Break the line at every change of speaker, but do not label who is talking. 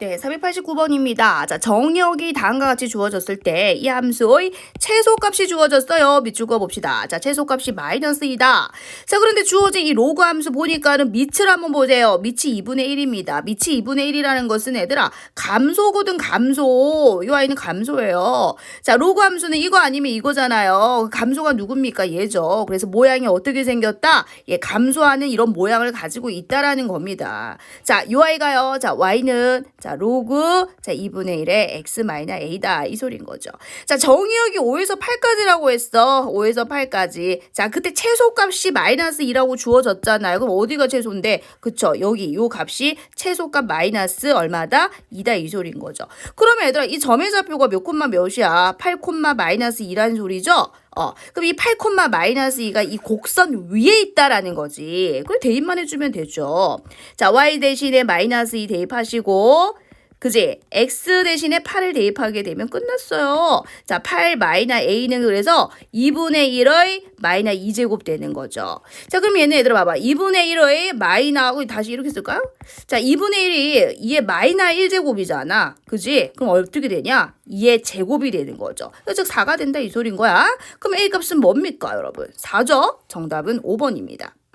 네, 389번입니다. 자, 정역이 다음과 같이 주어졌을 때 이 함수의 최소값이 주어졌어요. 밑줄 그어 봅시다. 자, 최소값이 마이너스 2다. 자, 그런데 주어진 이 로그 함수 보니까는 밑을 한번 보세요. 밑이 2분의 1입니다. 밑이 2분의 1이라는 것은 얘들아 감소거든 감소. 이 아이는 감소예요. 자, 로그 함수는 이거 아니면 이거잖아요. 감소가 누굽니까? 얘죠. 그래서 모양이 어떻게 생겼다? 예, 감소하는 이런 모양을 가지고 있다라는 겁니다. 자, 요 아이가요. 자, y는 자, 로그 자, 2분의 1의 x 마이너 a다. 이 소리인 거죠. 자, 정의역이 5에서 8까지라고 했어. 5에서 8까지. 자, 그때 최소값이 마이너스 2라고 주어졌잖아요. 그럼 어디가 최소인데? 그쵸. 여기 요 값이 최소값 마이너스 얼마다? 2다. 이 소리인 거죠. 그러면 얘들아, 이 점의 좌표가 몇 콤마 몇이야? 8 콤마 마이너스 2라는 소리죠? 어, 그럼 이 8 콤마 마이너스 2가 이 곡선 위에 있다라는 거지. 그래 대입만 해주면 되죠. 자, y 대신에 마이너스 2 대입하시고, 그지? x 대신에 8을 대입하게 되면 끝났어요. 자, 8 마이너 a는 그래서 2분의 1의 마이너 2제곱 되는 거죠. 자, 그럼 얘는 얘들아 봐봐. 2분의 1의 마이너하고 다시 이렇게 쓸까요? 자, 2분의 1이 2의 마이너 1제곱이잖아. 그지? 그럼 어떻게 되냐? 2의 제곱이 되는 거죠. 즉 4가 된다 이 소린 거야. 그럼 a 값은 뭡니까, 여러분? 4죠? 정답은 5번입니다.